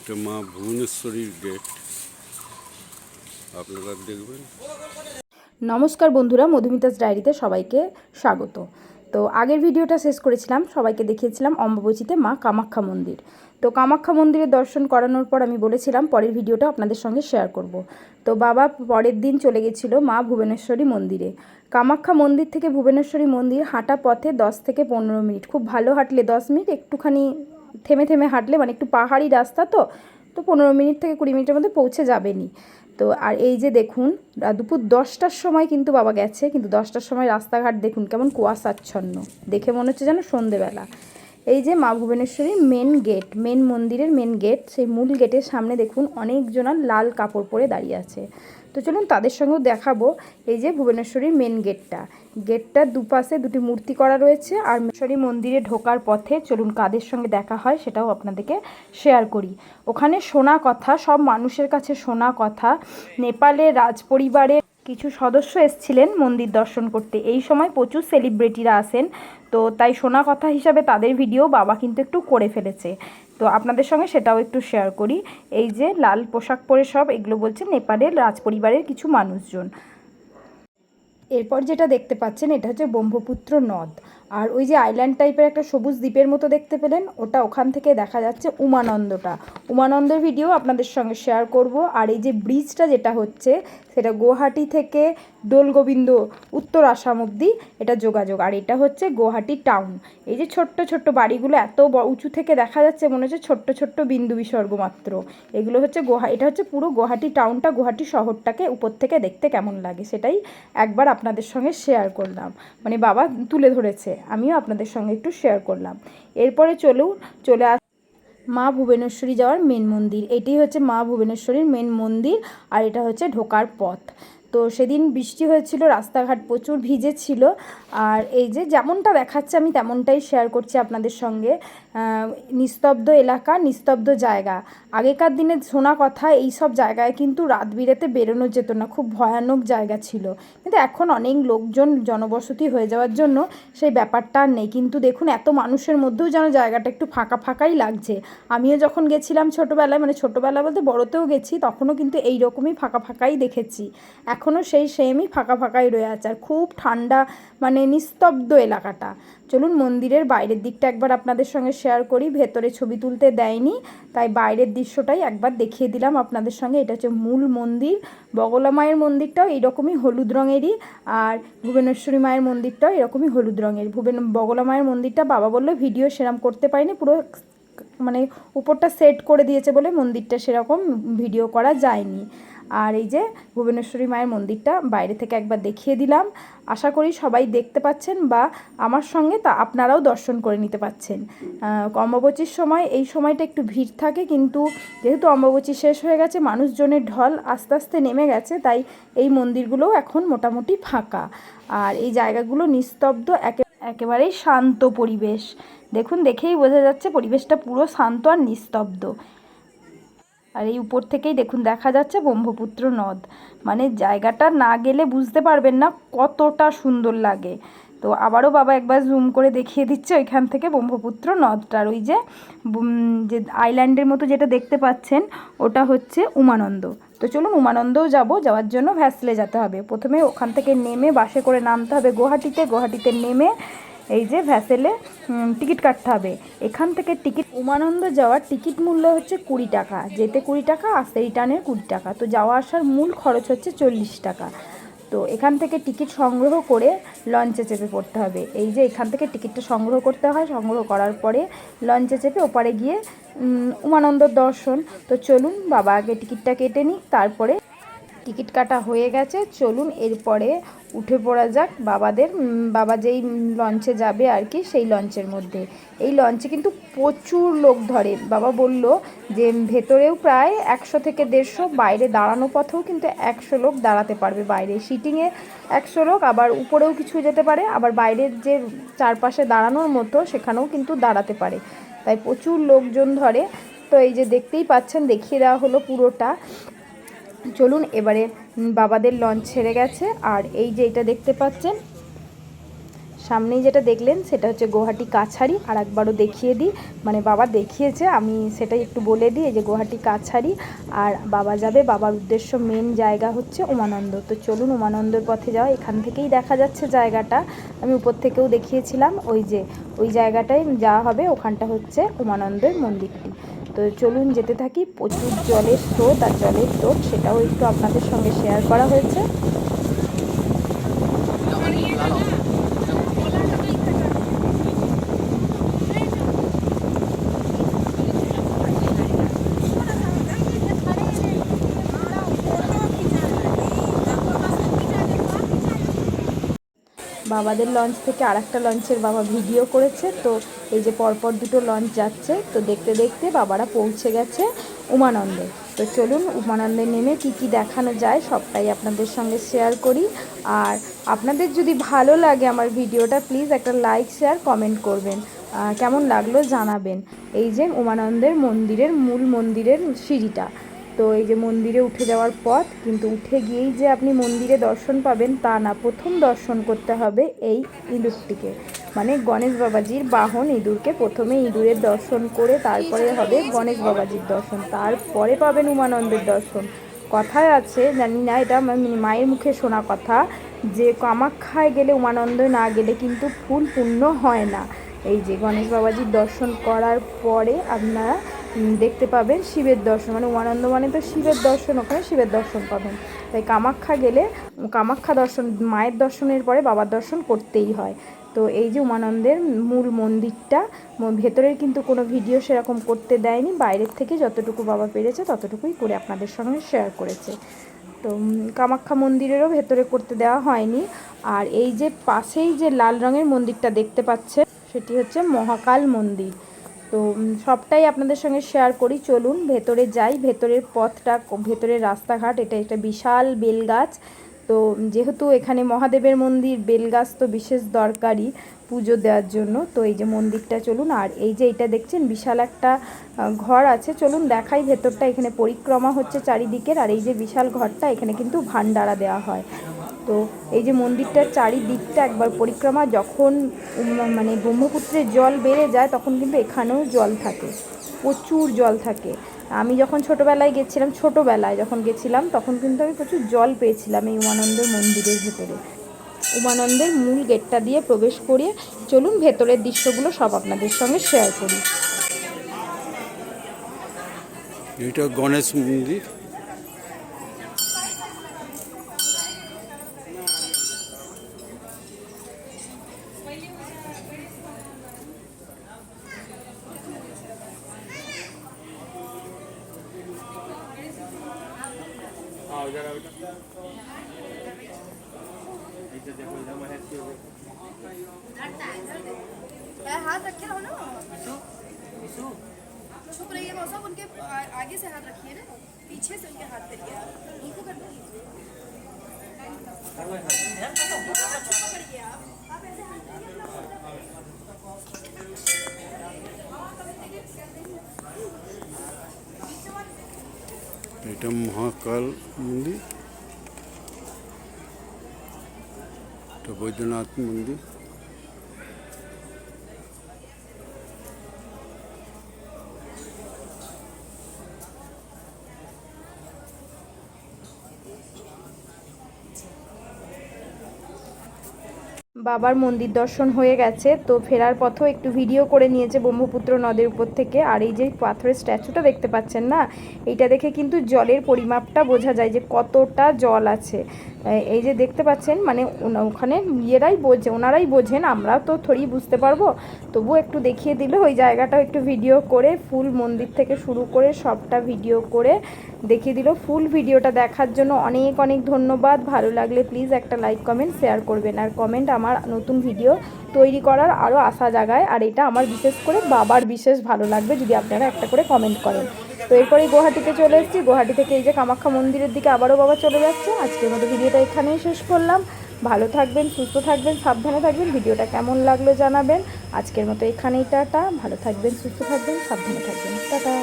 এটা মা ভুবনেশ্বরীর গেট আপনারা দেখবেন। নমস্কার বন্ধুরা, মধুমিতাস ডায়েরিতে সবাইকে স্বাগত। তো আগের ভিডিওটা শেষ করেছিলাম, সবাইকে দেখিয়েছিলাম অম্বাবচীতে মা কামাখ্যা মন্দির। তো কামাখ্যা মন্দিরের দর্শন করানোর পর আমি বলেছিলাম পরের ভিডিওটা আপনাদের সঙ্গে শেয়ার করব। তো বাবা পরের দিন চলে গেছিল মা ভুবনেশ্বরী মন্দিরে। কামাখ্যা মন্দির থেকে ভুবনেশ্বরী মন্দির হাঁটা পথে দশ থেকে পনেরো মিনিট। খুব ভালো হাঁটলে দশ মিনিট, একটুখানি থেমে থেমে হাঁটলে মানে একটু পাহাড়ি রাস্তা তো তো পনেরো মিনিট থেকে কুড়ি মিনিটের মধ্যে পৌঁছে যাবেনি তো আর এই যে দেখুন দুপুর দশটার সময় কিন্তু বাবা গেছে, কিন্তু দশটার সময় রাস্তাঘাট দেখুন কেমন কুয়াশাচ্ছন্ন। দেখে মনে হচ্ছে যেন সন্ধেবেলা। এই যে মা ভুবনেশ্বরীর মেন গেট, মেন মন্দিরের মেন গেট, সেই মূল গেটের সামনে দেখুন অনেকজনার লাল কাপড় পরে দাঁড়িয়ে আছে। তো চলুন তাদের সঙ্গেও দেখাবো এই যে ভুবনেশ্বরীর মেন গেটটা। গেটটার দুপাশে দুটি মূর্তি করা রয়েছে আর ভুবনেশ্বরী মন্দিরে ঢোকার পথে চলুন কাদের সঙ্গে দেখা হয় সেটাও আপনাদেরকে শেয়ার করি। ওখানে শোনা কথা, সব মানুষের কাছে শোনা কথা। নেপালের রাজপরিবারের কিছু সদস্য এসছিলেন মন্দির দর্শন করতে। এই সময় প্রচুর সেলিব্রিটিরা আসেন। তো তাই শোনা কথা হিসাবে তাদের ভিডিও বাবা কিন্তু একটু করে ফেলেছে। তো আপনাদের সঙ্গে সেটাও একটু শেয়ার করি। এই যে লাল পোশাক পরে সব, এগুলো বলছে নেপালের রাজপরিবারের কিছু মানুষজন। এরপর যেটা দেখতে পাচ্ছেন এটা হচ্ছে ব্রহ্মপুত্র নদ। আর ওই যে আইল্যান্ড টাইপের একটা সবুজ দ্বীপের মতো দেখতে পেলেন, ওটা ওখান থেকে দেখা যাচ্ছে উমানন্দটা। উমানন্দের ভিডিও আপনাদের সঙ্গে শেয়ার করব। আর এই যে ব্রিজটা যেটা হচ্ছে, সেটা গুয়াহাটি থেকে দোলগোবিন্দ উত্তর আসাম অবধি, এটা যোগাযোগ। আর এটা হচ্ছে গুয়াহাটি টাউন এই যে ছোট্ট ছোট্ট বাড়িগুলো এত উঁচু থেকে দেখা যাচ্ছে মনে হচ্ছে ছোট্ট ছোট্ট বিন্দু বিসর্গ মাত্র। এগুলো হচ্ছে গোহা এটা হচ্ছে পুরো গুয়াহাটি টাউনটা গুয়াহাটি শহরটাকে উপর থেকে দেখতে কেমন লাগে, সেটাই একবার আপনাদের সঙ্গে শেয়ার করলাম। মানে বাবা তুলে ধরেছে। আমিও আপনাদের সঙ্গে একটু শেয়ার করলাম। এরপরে চলুন, চলে আস মা ভুবনেশ্বরী যাওয়ার মেন মন্দির। এটি হচ্ছে মা ভুবনেশ্বরীর মেন মন্দির আর এটা হচ্ছে ঢোকার পথ। তো সেদিন বৃষ্টি হয়েছিল, রাস্তাঘাট প্রচুর ভিজে ছিল আর এই যে যেমনটা দেখাচ্ছে, আমি তেমনটাই শেয়ার করছি আপনাদের সঙ্গে। নিস্তব্ধ এলাকা, নিস্তব্ধ জায়গা। আগেকার দিনে শোনা কথা, এই সব জায়গায় কিন্তু রাত বিরেতে বেরোনো যেত না, খুব ভয়ানক জায়গা ছিল। কিন্তু এখন অনেক লোকজন জনবসতি হয়ে যাওয়ার জন্য সেই ব্যাপারটা আর নেই। কিন্তু দেখুন, এত মানুষের মধ্যেও যেন জায়গাটা একটু ফাঁকা ফাঁকাই লাগছে। আমিও যখন গেছিলাম ছোটোবেলায় মানে ছোটোবেলা বলতে বড়তেও গেছি, তখনও কিন্তু এই রকমই ফাঁকা ফাঁকাই দেখেছি। এখনও সেই সেমই ফাঁকা ফাঁকাই রয়ে আছে। আর খুব ঠান্ডা মানে নিস্তব্ধ এলাকাটা। চলুন মন্দিরের বাইরের দিকটা একবার আপনাদের সঙ্গে শেয়ার করি। ভেতরে ছবি তুলতে দেয়নি, তাই বাইরের দৃশ্যটাই একবার দেখিয়ে দিলাম আপনাদের সঙ্গে। এটা হচ্ছে মূল মন্দির। বগলা মায়ের মন্দিরটাও এইরকমই হলুদ রঙেরই। আর ভুবনেশ্বরী মায়ের মন্দিরটাও এরকমই হলুদ রঙের। ভুবন, বগলা মায়ের মন্দিরটা বাবা বলল ভিডিও সেরাম করতে পারিনি, পুরো মানে উপরটা সেট করে দিয়েছে বলে মন্দিরটা সেরকম ভিডিও করা যায়নি। আর এই যে ভুবনেশ্বরী মায়ের মন্দিরটা বাইরে থেকে একবার দেখিয়ে দিলাম। আশা করি সবাই দেখতে পাচ্ছেন বা আমার সঙ্গে তা আপনারাও দর্শন করে নিতে পাচ্ছেন। অম্বাবচীর সময়, এই সময়টা একটু ভিড় থাকে কিন্তু যেহেতু অম্বাবচী শেষ হয়ে গেছে, মানুষজনের ঢল আস্তে আস্তে নেমে গেছে, তাই এই মন্দিরগুলোও এখন মোটামুটি ফাঁকা। আর এই জায়গাগুলো নিস্তব্ধ, একে, একেবারেই শান্ত পরিবেশ। দেখুন, দেখেই বোঝা যাচ্ছে পরিবেশটা পুরো শান্ত আর নিস্তব্ধ। আর এই উপর থেকেই দেখুন, দেখা যাচ্ছে ব্রহ্মপুত্র নদ। মানে জায়গাটা না গেলে বুঝতে পারবেন না কতটা সুন্দর লাগে। তো আবারও বাবা একবার জুম করে দেখিয়ে দিচ্ছে ওইখান থেকে ব্রহ্মপুত্র নদটার ওই যে যে আইল্যান্ডের মতো যেটা দেখতে পাচ্ছেন, ওটা হচ্ছে উমানন্দ। তো চলুন উমানন্দও যাব, যাওয়ার জন্য ভ্যাসলে যেতে হবে। প্রথমে ওখান থেকে নেমে বাসে করে নামতে হবে গুয়াহাটিতে। গুয়াহাটিতে নেমে এই যে ভ্যাসেলে টিকিট কাটতে হবে। এখান থেকে টিকিট উমানন্দ যাওয়ার টিকিট মূল্য হচ্ছে কুড়ি টাকা। যেতে কুড়ি টাকা আসতে রিটার্নের কুড়ি টাকা। তো যাওয়া আসার মূল খরচ হচ্ছে চল্লিশ টাকা। তো এখান থেকে টিকিট সংগ্রহ করে লঞ্চে চেপে পড়তে হবে। এই যে এখান থেকে টিকিটটা সংগ্রহ করতে হয় সংগ্রহ করার পরে লঞ্চে চেপে ওপারে গিয়ে উম, উমানন্দর দর্শন। তো চলুন বাবা আগে টিকিটটা কেটে নিক তারপরে টিকিট কাটা হয়ে গেছে। চলুন এরপরে উঠে পড়া যাক বাবাদের। বাবা যেই লঞ্চে যাবে আর কি, সেই লঞ্চের মধ্যে। এই লঞ্চে কিন্তু প্রচুর লোক ধরে। বাবা বলল যে, ভেতরেও প্রায় একশো থেকে দেড়শো, বাইরে দাঁড়ানো পথেও কিন্তু একশো লোক দাঁড়াতে পারবে বাইরে। সিটিংয়ে একশো লোক, আবার উপরেও কিছু যেতে পারে। আবার বাইরের যে চারপাশে দাঁড়ানোর মতো, সেখানেও কিন্তু দাঁড়াতে পারে। তাই প্রচুর লোকজন ধরে। তো এই যে দেখতেই পাচ্ছেন, দেখিয়ে দেওয়া হলো পুরোটা। চলুন এবারে বাবাদের লঞ্চ ছেড়ে গেছে। আর এই যে এটা দেখতে পাচ্ছেন, সামনেই যেটা দেখলেন সেটা হচ্ছে গুয়াহাটি কাছারি। আর একবারও দেখিয়ে দিই মানে বাবা দেখিয়েছে, আমি সেটাই একটু বলে দিই যে গুয়াহাটি কাছারি। আর বাবা যাবে, বাবার উদ্দেশ্য মেন জায়গা হচ্ছে উমানন্দ। তো চলুন উমানন্দর পথে যাও এখান থেকেই দেখা যাচ্ছে জায়গাটা। আমি উপর থেকেও দেখিয়েছিলাম, ওই যে, ওই জায়গাটায় যাওয়া হবে, ওখানটা হচ্ছে উমানন্দের মন্দিরটি। তো চলুন যেতে থাকি। প্রচুর জলের স্রোত আর জলের স্রোত, সেটাও একটু আপনাদের সঙ্গে শেয়ার করা হয়েছে। বাবাদের লঞ্চ থেকে আর একটা লঞ্চের বাবা ভিডিও করেছে। তো এই যে পরপর দুটো লঞ্চ যাচ্ছে, তো দেখতে দেখতে বাবারা পৌঁছে গেছে উমানন্দে। তো চলুন উমানন্দে নেমে কি কি দেখানো যায়, সবটাই আপনাদের সঙ্গে শেয়ার করি। আর আপনাদের যদি ভালো লাগে আমার ভিডিওটা প্লিজ একটা লাইক শেয়ার কমেন্ট করবেন। কেমন লাগল জানাবেন। এই যে উমানন্দের মন্দিরের মূল মন্দিরের সিঁড়িটা। তো এই যে মন্দিরে উঠে যাওয়ার পথ, কিন্তু উঠে গিয়েই যে আপনি মন্দিরে দর্শন পাবেন তা না, প্রথম দর্শন করতে হবে এই ইঁদুরটিকে। মানে গণেশ বাবাজির বাহন ইঁদুরকে প্রথমে ইঁদুরের দর্শন করে তারপরে হবে গণেশ বাবাজির দর্শন, তারপরে পাবেন উমানন্দের দর্শন। কথায় আছে, জানি না, এটা মানে মায়ের মুখে শোনা কথা, যে কামাখ্যায় গেলে উমানন্দ না গেলে কিন্তু ফুল পূর্ণ হয় না। এই যে গণেশ বাবাজির দর্শন করার পরে আপনারা দেখতে পাবেন শিবের দর্শন। মানে উমানন্দ মানে তো শিবের দর্শন, ওখানে শিবের দর্শন পাবেন। তাই কামাখ্যা গেলে, কামাখ্যা দর্শন, মায়ের দর্শনের পরে বাবার দর্শন করতেই হয়। তো এই যে উমানন্দের মূল মন্দিরটা ভেতরের কিন্তু কোনো ভিডিও সেরকম করতে দেয়নি। বাইরের থেকে যতটুকু বাবা পেরেছে, ততটুকুই করে আপনাদের সঙ্গে শেয়ার করেছে। তো কামাখ্যা মন্দিরেরও ভেতরে করতে দেওয়া হয়নি। আর এই যে পাশেই যে লাল রঙের মন্দিরটা দেখতে পাচ্ছে সেটি হচ্ছে মহাকাল মন্দির। তো সবটাই আপনাদের সঙ্গে শেয়ার করি। চলুন, ভেতরে যাই। ভেতরের পথটা, ভেতরের রাস্তাঘাট, এটা একটা বিশাল বেলগাছ। তো যেহেতু এখানে মহাদেবের মন্দির, বেলগাছ তো বিশেষ দরকারি পুজো দেওয়ার জন্য। তো, এই যে মন্দিরটা, চলুন। আর এই যে এটা দেখছেন, বিশাল একটা ঘর আছে। চলুন, দেখাই ভেতরটা। এখানে পরিক্রমা হচ্ছে চারিদিকের। আর এই যে বিশাল ঘরটা, এখানে কিন্তু ভান্ডারা দেওয়া হয়। তো এই যে মন্দিরটার চারিদিকটা একবার পরিক্রমা, যখন মানে ব্রহ্মপুত্রের জল বেড়ে যায়, তখন কিন্তু এখানেও জল থাকে, প্রচুর জল থাকে। আমি যখন ছোটোবেলায় গেছিলাম, ছোটোবেলায় যখন গেছিলাম, তখন কিন্তু আমি প্রচুর জল পেয়েছিলাম এই উমানন্দের মন্দিরের ভেতরে। উমানন্দের মূল গেটটা দিয়ে প্রবেশ করিয়ে চলুন ভেতরের দৃশ্যগুলো সব আপনাদের সঙ্গে শেয়ার করি। এটা গণেশ মন্দির। यार हाथ रखे रहो ना? छुप रही है मौसम उनके आगे से हाथ रखिए ना। पीछे से उनके हाथ करिए। उनको कर दीजिए चुप करिए आप आप ऐसे हाथ करिए এটা মহাকাল মন্দির এটা বৈদ্যনাথ মন্দির বাবার মন্দির দর্শন হয়ে গেছে, তো ফেরার পথেও একটু ভিডিও করে নিয়েছে ব্রহ্মপুত্র নদের উপর থেকে। আর এই যে পাথরের স্ট্যাচুটা দেখতে পাচ্ছেন না, এইটা দেখে কিন্তু জলের পরিমাপটা বোঝা যায় যে কতটা জল আছে। এই- যে দেখতে পাচ্ছেন মানে ওখানে ইয়েরাই বোঝে, ওনারাই বোঝেন, আমরা তো থোড়ি বুঝতে পারব। তবু একটু দেখিয়ে দিলে, ওই জায়গাটাও একটু ভিডিও করে, ফুল মন্দির থেকে শুরু করে সবটা ভিডিও করে দেখিয়ে দিল। ফুল ভিডিওটা দেখার জন্য অনেক অনেক ধন্যবাদ। ভালো লাগলে প্লিজ একটা লাইক, কমেন্ট, শেয়ার করবেন। আর কমেন্ট আমার নতুন ভিডিও তৈরি করার আরও আশা জাগায়। আর এটা আমার বিশেষ করে বাবার বিশেষ ভালো লাগবে, যদি আপনারা একটা করে কমেন্ট করেন। তো এরপরে গুয়াহাটিতে চলে এসেছি। গুয়াহাটি থেকে এই যে কামাখ্যা মন্দিরের দিকে আবারও বাবা চলে যাচ্ছে। আজকের মতো ভিডিওটা এখানেই শেষ করলাম। ভালো থাকবেন, সুস্থ থাকবেন, সাবধানে থাকবেন। ভিডিওটা কেমন লাগল জানাবেন। আজকের মতো এখানেই টাটা। ভালো থাকবেন, সুস্থ থাকবেন, সাবধানে থাকবেন। টাটা।